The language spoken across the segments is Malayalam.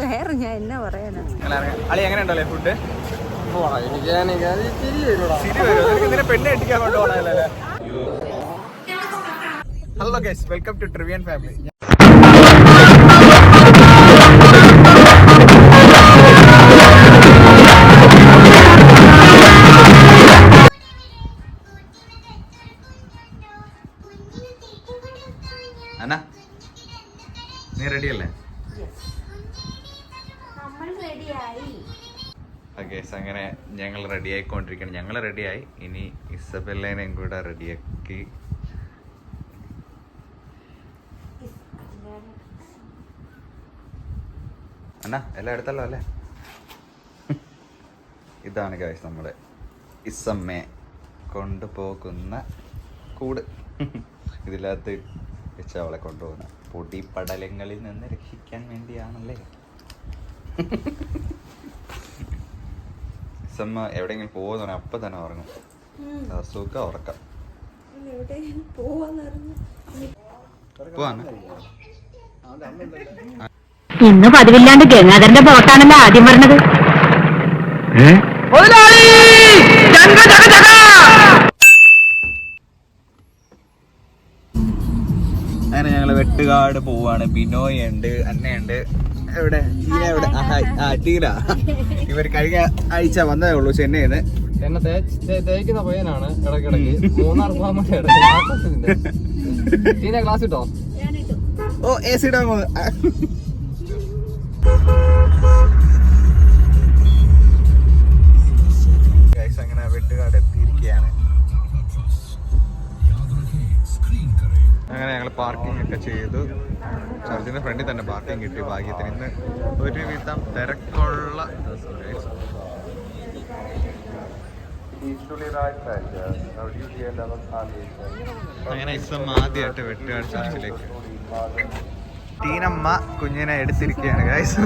വേറെ ഞാൻ എന്നാ പറയാനാ? അളി എങ്ങനെ ഉണ്ടല്ലേ food hello guys welcome to Trivian family Anna നീ റെഡി അല്ലേ? ഓക്കെ അങ്ങനെ ഞങ്ങൾ റെഡി ആയിക്കൊണ്ടിരിക്കണം ഞങ്ങൾ റെഡിയായി ഇനി ഇസബെല്ലേനെയും കൂടെ റെഡിയാക്കി അണ്ണാ എല്ലാം എടുത്തല്ലോ അല്ലേ? ഇതാണ് കാഴ്ച നമ്മുടെ ഇസമ്മയെ കൊണ്ടുപോകുന്ന കൂട്. ഇതിനകത്ത് വെച്ച് അവളെ കൊണ്ടുപോകുന്നത്. പൊടി പടലങ്ങളിൽ നിന്ന് രക്ഷിക്കാൻ വേണ്ടിയാണല്ലേ? ഇസമ്മ എവിടെയെങ്കിലും പോകുന്ന അപ്പം തന്നെ ഉറങ്ങും. സുഖം ഉറക്കം. ഇന്ന് പതിവില്ലാണ്ട് ഗംഗാധരന്റെ ബോട്ടാണല്ലോ ആദ്യം പറഞ്ഞത് അങ്ങനെ വെട്ടുകാട് പോവാണ്. ബിനോയ് ഉണ്ട് അന്നയുണ്ട് എവിടെ? ടീന എവിടെ ആ. ടീന ഇവർ കഴിഞ്ഞ ആഴ്ച വന്നതേ ഉള്ളൂ ചെന്നൈന്ന്. എന്നെ തേച്ച് തേ- തേക്കുന്ന പയ്യനാണ് ഇടയ്ക്കിടയ്ക്ക്. മൂന്നാർ പോകാൻ വേണ്ടി ഇടയ്ക്ക് ആ ക്ലാസ്സിന്റെ. ടീന ക്ലാസ് കിട്ടോ? ഓ എ സി ഇടാൻ അങ്ങനെ വെട്ടുകാട് എത്തിയിരിക്കുകയാണ്. അങ്ങനെ ഞങ്ങൾ പാർക്കിംഗ് ഒക്കെ ചെയ്തു. ചർച്ചിന്റെ ഫ്രണ്ടിൽ തന്നെ പാർക്കിംഗ് കിട്ടി. ഭാഗ്യത്തിന് ഇന്ന് ഒരുവിധം തിരക്കുള്ള ദിവസം guys. അങ്ങനെ ഇസം ആദ്യമായിട്ട് വെട്ടുകാട് ചർച്ചിലേക്ക്. ടീനമ്മ കുഞ്ഞിനെ എടുത്തിരിക്കുകയാണ് ഗൈസ്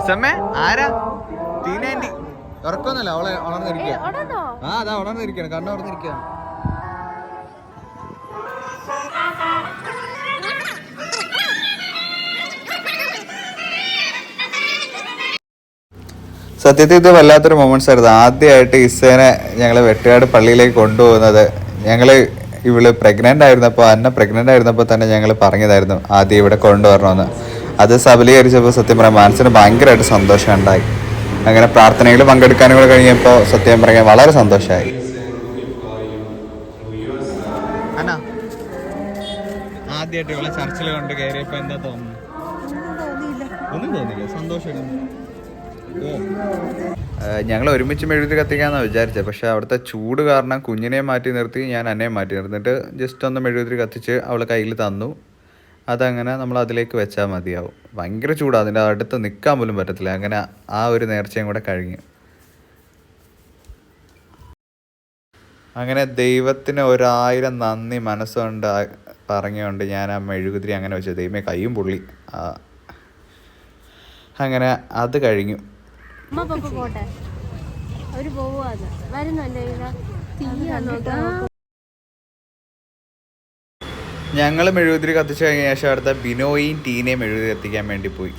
ഇസമ്മേ ആരാ? ടീനേന്റി ഉറക്കൊന്നുമല്ല ഉറക്കൊന്നല്ല അവളെ ഉണർന്നിരിക്കുക ആ അതാ ഉണർന്നിരിക്കുകയാണ് കണ്ണു ഉണർന്നിരിക്കുകയാണ് സത്യത്തിൽ ഇത് വല്ലാത്തൊരു മൊമെന്റ്സ് ആയിരുന്നു. ആദ്യമായിട്ട് ഇസേനെ ഞങ്ങൾ വെട്ടുകാട് പള്ളിയിലേക്ക് കൊണ്ടുപോകുന്നത്. ഞങ്ങൾ ഇവൾ പ്രഗ്നന്റ് ആയിരുന്നപ്പോൾ അന്ന പ്രഗ്നന്റ് ആയിരുന്നപ്പോൾ തന്നെ ഞങ്ങൾ പറഞ്ഞതായിരുന്നു ആദ്യം ഇവിടെ കൊണ്ടുവരണമെന്ന്. അത് സബലീകരിച്ചപ്പോൾ സത്യം പറയാം മനസ്സിന് ഭയങ്കരമായിട്ട് സന്തോഷം ഉണ്ടായി. അങ്ങനെ പ്രാർത്ഥനയിൽ പങ്കെടുക്കാനും കൂടെ കഴിഞ്ഞപ്പോൾ സത്യം പറയാൻ വളരെ സന്തോഷമായി ആദ്യമായിട്ട് ഇവിടെ ചർച്ചിൽ കൊണ്ട് കയറിയപ്പോൾ എന്താ തോന്നുന്നു ഒന്നും തോന്നില്ല സന്തോഷം ഞങ്ങൾ ഒരുമിച്ച് മെഴുകുതിരി കത്തിക്കാന്നാ വിചാരിച്ചത് പക്ഷെ അവിടുത്തെ ചൂട് കാരണം കുഞ്ഞിനെ മാറ്റി നിർത്തി ഞാൻ അന്നെ മാറ്റി നിർത്തിയിട്ട് ജസ്റ്റ് ഒന്ന് മെഴുകുതിരി കത്തിച്ച് അവൾ കയ്യിൽ തന്നു. അതങ്ങനെ നമ്മൾ അതിലേക്ക് വെച്ചാൽ മതിയാവും. ഭയങ്കര ചൂടാണ് അതിന്റെ അടുത്ത് നിൽക്കാൻ പോലും പറ്റത്തില്ല. അങ്ങനെ ആ ഒരു നേർച്ചയും കൂടെ കഴിഞ്ഞു. അങ്ങനെ ദൈവത്തിന് ഒരായിരം നന്ദി മനസ്സുകൊണ്ട് പറഞ്ഞുകൊണ്ട് ഞാൻ ആ മെഴുകുതിരി അങ്ങനെ വെച്ചു ദൈവമേ കയ്യും പുള്ളി. അങ്ങനെ അത് കഴിഞ്ഞു. അമ്മ പപ്പ പോട്ടെ. അവർ പോവാന്ന് വരുന്നല്ലേ ഞങ്ങൾ മെഴുകുതിരി കത്തിച്ചു കഴിഞ്ഞ ശേഷം അവിടുത്തെ ബിനോയും ടീനയും മെഴുകുതിരി കത്തിക്കാൻ വേണ്ടി പോയി.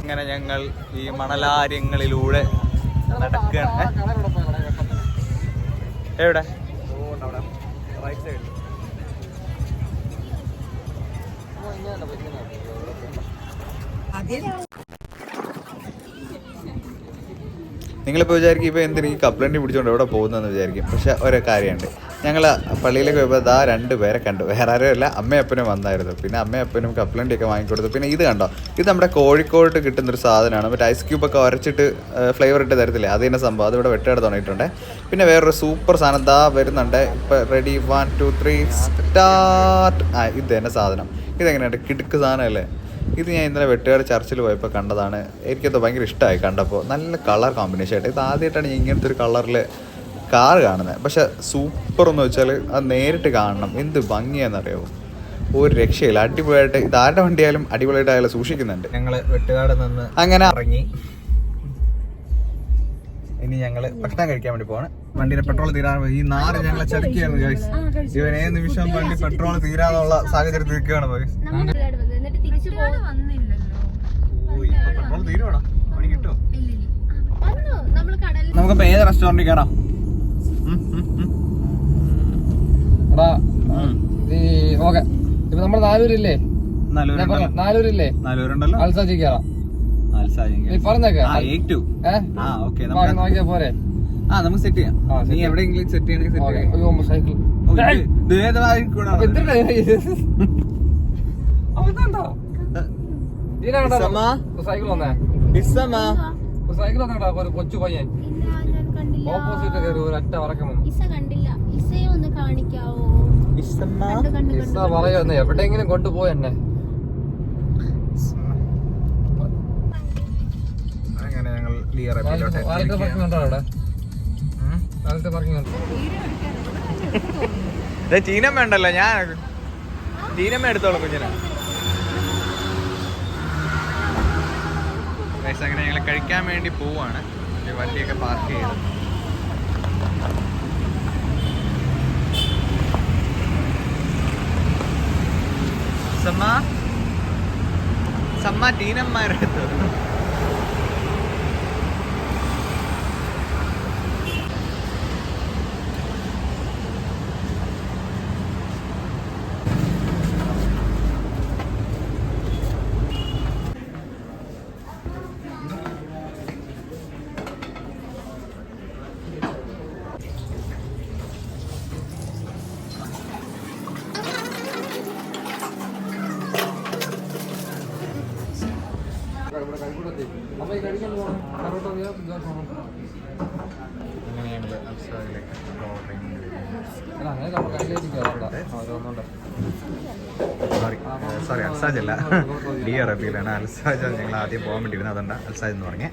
അങ്ങനെ ഞങ്ങൾ ഈ മണലാര്യങ്ങളിലൂടെ നടക്കുകയാണ്. എവിടെ? റൈറ്റ് എവിടെ നിങ്ങളിപ്പോൾ വിചാരിക്കും ഇപ്പോൾ എന്തിനീ കപ്ലണ്ടി പിടിച്ചുകൊണ്ട് എവിടെ പോകുന്നതെന്ന് വിചാരിക്കും. പക്ഷെ ഒരു കാര്യമുണ്ട്. ഞങ്ങൾ പള്ളിയിലേക്ക് പോയപ്പോൾ ദാ രണ്ട് പേരെ കണ്ടു. വേറെ ആരും അല്ല അമ്മയും വന്നായിരുന്നു. പിന്നെ അമ്മയപ്പനും കപ്പലണ്ടിയൊക്കെ വാങ്ങിക്കൊടുത്തു. പിന്നെ ഇത് കണ്ടോ? ഇത് നമ്മുടെ കോഴിക്കോട്ട് കിട്ടുന്നൊരു സാധനമാണ്. മറ്റേ ഐസ് ക്യൂബൊക്കെ ഉരച്ചിട്ട് ഫ്ലേവർ ഇട്ട് തരത്തില്ലേ? അത് തന്നെ സംഭവം. അത് ഇവിടെ തുടങ്ങിയിട്ടുണ്ട്. പിന്നെ വേറൊരു സൂപ്പർ സാധനം ദാ വരുന്നുണ്ട്. ഇപ്പം ready one two three start ആ ഇത് തന്നെ സാധനം. ഇതെങ്ങനെയുണ്ട്? കിടുക്ക് സാധനമല്ലേ ഇത് ഞാൻ ഇന്നലെ വെട്ടുകാട് ചർച്ചിൽ പോയപ്പോൾ കണ്ടതാണ്. എനിക്കത് ഭയങ്കര ഇഷ്ടമായി കണ്ടപ്പോൾ നല്ല കളർ കോമ്പിനേഷൻ ആയിട്ട്. ഇത് ആദ്യമായിട്ടാണ് ഇങ്ങനത്തെ ഒരു കളറിൽ കാർ കാണുന്നത്. പക്ഷെ സൂപ്പർ എന്ന് വെച്ചാൽ അത് നേരിട്ട് കാണണം. എന്ത് ഭംഗിയാണെന്നറിയാമോ ഒരു രക്ഷയില്ല. അടിപൊളിയായിട്ട് ഇത് ആരുടെ വണ്ടിയായാലും അടിപൊളിയായിട്ട് അയാൾ സൂക്ഷിക്കുന്നുണ്ട്. ഞങ്ങൾ വെട്ടുകാട് നിന്ന് അങ്ങനെ ഇറങ്ങി. ഇനി ഞങ്ങൾ ഭക്ഷണം കഴിക്കാൻ വേണ്ടി പോവാണ്. വണ്ടിയുടെ പെട്രോൾ തീരാൻ ഈ നാല് ഞങ്ങളെ ചതിക്കുകയാണ് ഗൈസ് ഇവൻ ഏത് നിമിഷം വണ്ടി പെട്രോൾ തീരാനുള്ള സാഹചര്യത്തിൽ നിൽക്കുകയാണ് ഗൈസ് പെട്രോൾ തീരുവാടാ. പണി കിട്ടുമോ വന്നു. നമ്മൾ കടലിൽ നമുക്കിപ്പോ ഏത് റെസ്റ്റോറന്റിൽ കയറാം എടാ ഈ ഓക്കെ. ഇപ്പൊ നമ്മൾ നാലൂരില്ലേ? നാലൂരില്ലേ? അൽസാജി കയറാം പോരെ? ആ നമുക്ക് സെറ്റ് ചെയ്യാം. നീ. എവിടെയെങ്കിലും സെറ്റ് ചെയ്യണമെങ്കിൽ സെറ്റ് ചെയ്യാം. സൈക്കിൾ? സൈക്കിൾ വന്നേ. സൈക്കിൾ വന്നേട്ടാ കൊച്ചു പയ്യൻ. ഓപ്പോസിറ്റ് കയറി ഒരു ഒറ്റ വറക്കം വന്നു. ഇസ കണ്ടില്ല. ഇസയെ ഒന്ന് കാണിക്കാവോ? ഇസ കണ്ടു പറയുന്നു എവിടെയെങ്കിലും കൊണ്ടുപോയി എന്നെ. അങ്ങനെ ഞങ്ങൾ ചീനമ്മ ഉണ്ടല്ലോ ഞാൻ. ചീനമ്മ എടുത്തോളൂ കുഞ്ഞിനെ. അങ്ങനെ ഞങ്ങൾ കഴിക്കാൻ വേണ്ടി പോവാണ്. വണ്ടിയൊക്കെ പാർക്ക് ചെയ്ത്. സമ്മ സമ്മ ടീനമ്മയുടെ അടുത്ത് ഇവിടെ കഴിക്കൂടത്തി അപ്പൊ ഈ കഴിക്കാൻ പോകണം കറോട്ടോ അങ്ങനെ ഞങ്ങൾ അൽസാദിലേക്ക് ഓർഡറിങ് അല്ല അങ്ങനെ നമ്മൾ കയ്യിലേക്ക് കയറണ്ട ഓരോന്നുണ്ട് സോറി സോറി അൽസാജ് അല്ല. ഡി അറബിയിലാണ് അൽസാജ് ഞങ്ങൾ ആദ്യം പോകാൻ വേണ്ടിയിരുന്നത്. അതുകൊണ്ട് അൽസാജ് എന്ന് പറഞ്ഞേ.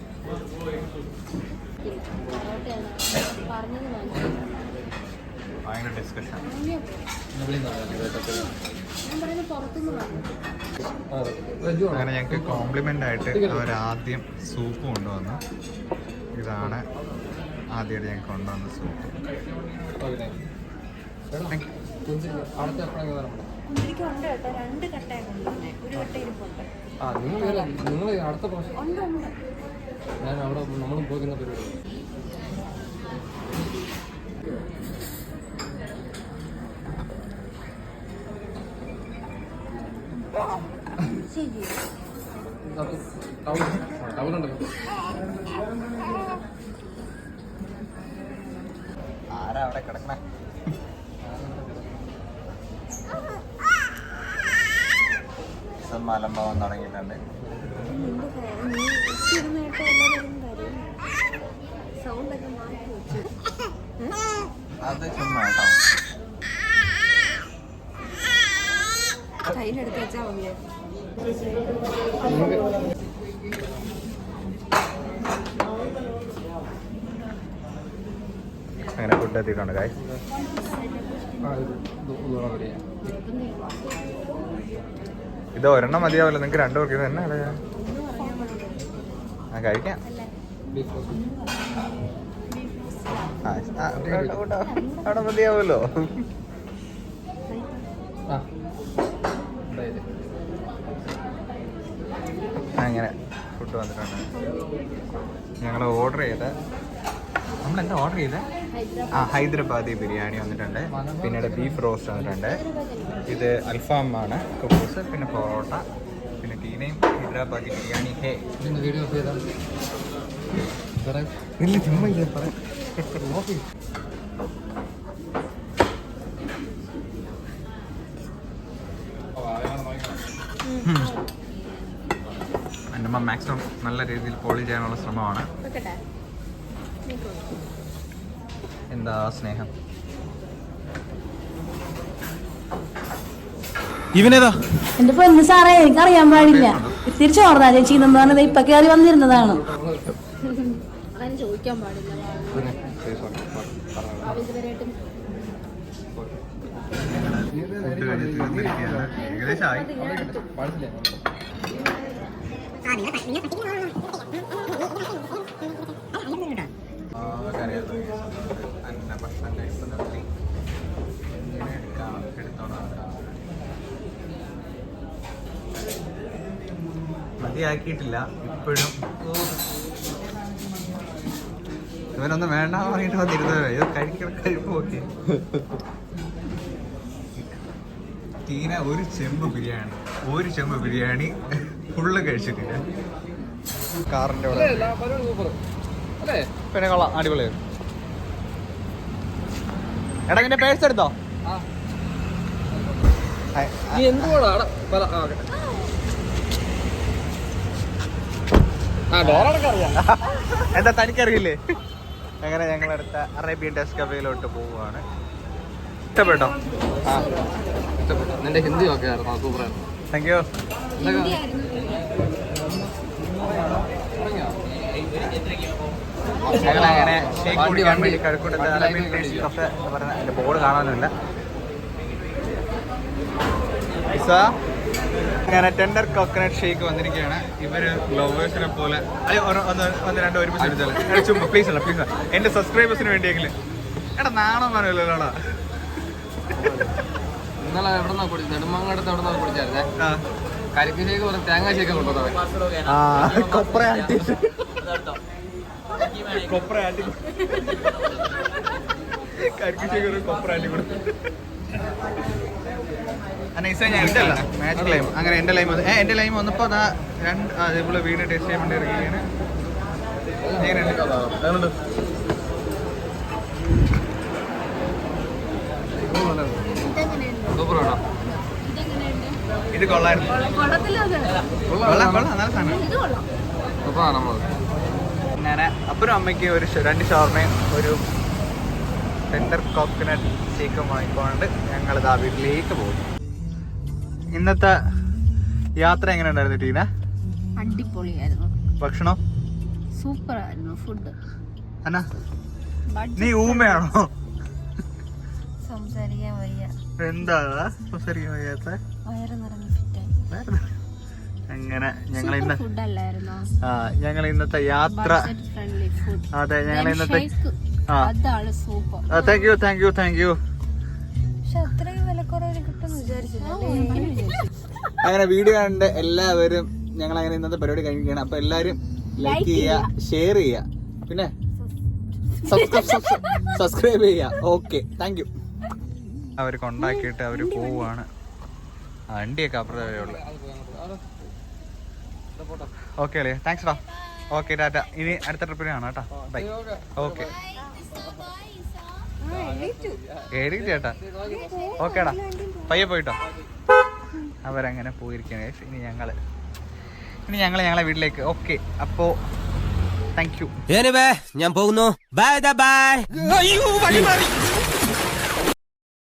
അങ്ങനെ ഞങ്ങൾക്ക് കോംപ്ലിമെന്റ് ആയിട്ട് അവർ ആദ്യം സൂപ്പ് കൊണ്ടുവന്നു. ഇതാണ് ആദ്യമായിട്ട് ഞങ്ങൾക്ക് കൊണ്ടുവന്ന സൂപ്പ്. താങ്ക് എപ്പോഴെങ്കിലും വരണം കുന്തിരിക്കുണ്ട് കേട്ടോ. രണ്ട് കട്ടയാണ് കൊണ്ടുവന്നേ ഒരു കട്ട ഇരിപ്പുണ്ട് ആ നിങ്ങൾ നിങ്ങൾ അടുത്ത പ്രാവശ്യം. ഉണ്ട് ഉണ്ട്. ഞാൻ അവിടെ നമ്മളും പോകുന്ന പരിപാടി. ആരാ അവിടെ കിടക്കണേ? മലമ്പാവം തുടങ്ങിയിട്ടുണ്ട്. അത് ചുമ്മാ കേട്ടോ. കയ്യിലെടുത്ത് വെച്ചാൽ മതിയാ അങ്ങനെ ഫുഡ് എത്തിയിട്ടുണ്ട് കായ് ഇത് ഒരെണ്ണം മതിയാവില്ല. നിങ്ങൾക്ക് രണ്ടു പേർക്ക് ഇത് തന്നെ ആ കഴിക്കാം അവിടെ- മതിയാവുമല്ലോ. അങ്ങനെ ഫുഡ് വന്നിട്ടുണ്ട്. ഞങ്ങൾ ഓർഡർ ചെയ്ത നമ്മൾ എന്താ ഓർഡർ ചെയ്തത് ആ ഹൈദരാബാദി ബിരിയാണി വന്നിട്ടുണ്ട്. പിന്നീട് ബീഫ് റോസ്റ്റ് വന്നിട്ടുണ്ട്. ഇത് അൽഫാം ആണ് കുക്കൂസ് പിന്നെ പൊറോട്ട പിന്നെ ടീനയും ഹൈദരാബാദി ബിരിയാണി. ഹേ. വീഡിയോ ഇല്ല ചുമ്മാ ഇല്ല പറയാം നോക്കി. എന്റെ അമ്മ മാക്സിമം നല്ല രീതിയിൽ പോളി ചെയ്യാനുള്ള ശ്രമമാണ്. എന്താ സ്നേഹം? ഇവനേതാ? എന്റെ പൊന്ന് സാറേ എനിക്ക് അറിയാൻ പാടില്ല തിരിച്ചു ഓർന്നാ ചേച്ചി എന്ന് പറഞ്ഞത് ഇപ്പൊ കയറി വന്നിരുന്നതാണ്. ചോദിക്കാൻ പാടില്ല. അന്ന ഭക്ഷണം കഴിപ്പ് നിർത്തി ഇങ്ങനെ എടുക്കാം എടുത്തോളാം മതിയാക്കിയിട്ടില്ല ഇപ്പോഴും. ഇവനൊന്നും വേണ്ട പറഞ്ഞിട്ട് വന്നിരുന്നേ ഇത് കഴിക്കണം കഴിപ്പ് തീന ഒരു ചെമ്പ് ബിരിയാണി. ഒരു ചെമ്പ് ബിരിയാണി ഫുള്ള് കഴിച്ചിട്ടില്ല. കാറിന്റെ അവിടെ എല്ലാ പരിപാടി സൂപ്പർ അല്ലേ പിന്നെ കൊള്ളാം. അടിപൊളി എടാ നിന്റെ പേഴ്സ് എടുത്തോ? എന്താ തനിക്കറിയില്ലേ? അങ്ങനെ ഞങ്ങൾ അടുത്ത അറേബ്യൻ ഡെസ്ക് കഫയിലോട്ട് പോവുകയാണ്. ഇഷ്ടപ്പെട്ടോ? നിന്റെ ഹിന്ദി ഒക്കെ ആയിരുന്നു സൂപ്പറായിരുന്നു താങ്ക് യു ഞങ്ങൾ അങ്ങനെ ഷേക്ക് കുടിക്കാൻ വണ്ടി. കഴക്കൂട്ടത്തെ ഡെസ്ക് ഇരിക്കുക. കഫേ എന്ന് പറഞ്ഞ അതിന്റെ ബോർഡ് ഇസ അങ്ങനെ ടെൻഡർ കോക്കനട്ട് ഷേക്ക് വന്നിരിക്കുകയാണ്. ഇവർ ലവേഴ്സിനെ പോലെ. ഒരു- ഒന്ന് രണ്ട് ഒരുമിച്ച് എടുത്താലേ ചുമ്മാ പ്ലീസ് അല്ല പ്ലീസ് എന്റെ സബ്സ്ക്രൈബേഴ്സിന് വേണ്ടിയെങ്കിലും. എടാ നാണം പറയല്ലോ ഇന്നലെ എവിടെ നിന്നാ കുടിച്ചത് നെടുമങ്ങാടത്ത് എവിടെ നിന്നാ കുടിച്ചായിരുന്നേ? ആ. കരിക്ക് ഷേക്ക് പറഞ്ഞ തേങ്ങ ഷേക്ക് കൊണ്ടുവന്നത്. ആ കൊപ്ര കൊപ്ര മാച്ച് ലൈം അങ്ങനെ എന്റെ ലൈം വന്നു എന്റെ ലൈം വന്നപ്പോൾ അതാ രണ്ട് അതേപോലെ വീട് ടേസ്റ്റ് ചെയ്യാൻ വേണ്ടി ഇറങ്ങിയാണ്. എങ്ങനെയുണ്ട് ഇത് കൊള്ളായിരുന്നു കൊള്ളാം കൊള്ളാം. നല്ല സാധനം. ഇത് കൊള്ളാം. സൂപ്പറാണ് നമ്മൾ അങ്ങനെ അപ്പനും അമ്മയ്ക്ക് ഒരു രണ്ട് ഷവർമയും ഒരു ടെൻഡർ കോക്കനട്ട് ഷേക്കും വാങ്ങിക്കൊണ്ട് ഞങ്ങൾ ഇതാ വീട്ടിലേക്ക് പോകുന്നു ഇന്നത്തെ യാത്ര എങ്ങനെ ഉണ്ടായിരുന്നു ടീന? അടിപൊളിയായിരുന്നു. ഭക്ഷണം? സൂപ്പർ ആയിരുന്നു ഫുഡ് അന്ന നീ ഊമയാണോ? സംസാരിക്കാൻ വയ്യ. എന്താ സംസാരിക്കാൻ വയ്യാത്ത? വയറ് നിറഞ്ഞു ഫിറ്റായി അങ്ങനെ ഞങ്ങൾ ഇന്ന് ഫുഡ് അല്ലായിരുന്നോ? ആ ഞങ്ങൾ ഇന്നത്തെ യാത്ര. അതെ ഞങ്ങൾ ഇന്നത്തെ ആ. അതാണ് super thank you thank you thank you അങ്ങനെ വീഡിയോ കണ്ട് എല്ലാവരും ഞങ്ങൾ അങ്ങനെ ഇന്നത്തെ പരിപാടി കഴിക്കുകയാണ് അപ്പൊ എല്ലാവരും ലൈക്ക് ചെയ്യുക. ഷെയർ ചെയ്യുക. പിന്നെ സബ്സ്ക്രൈബ് ചെയ്യുക. ഓക്കെ താങ്ക് യു അവർ കൊണ്ടാക്കിയിട്ട് അവർ പോവാണ്. വണ്ടിയൊക്കെ അപ്പുറത്തെ വരെയുള്ളു ഓക്കെ അല്ലേ താങ്ക്സ് ഡാ ഓക്കെ ടാറ്റ. ഇനി അടുത്ത ട്രിപ്പിന് കാണാം കേട്ടോ. ബൈ ഓക്കെ എഴുതി ചേട്ടാ ഓക്കേടാ പയ്യെ പോയിട്ടോ? അവരങ്ങനെ പോയിരിക്കുകയാണ് guys. ഇനി ഞങ്ങൾ. ഇനി ഞങ്ങൾ ഞങ്ങളെ വീട്ടിലേക്ക്. ഓക്കെ അപ്പോ താങ്ക് യു ഞാൻ പോകുന്നു. Bye bye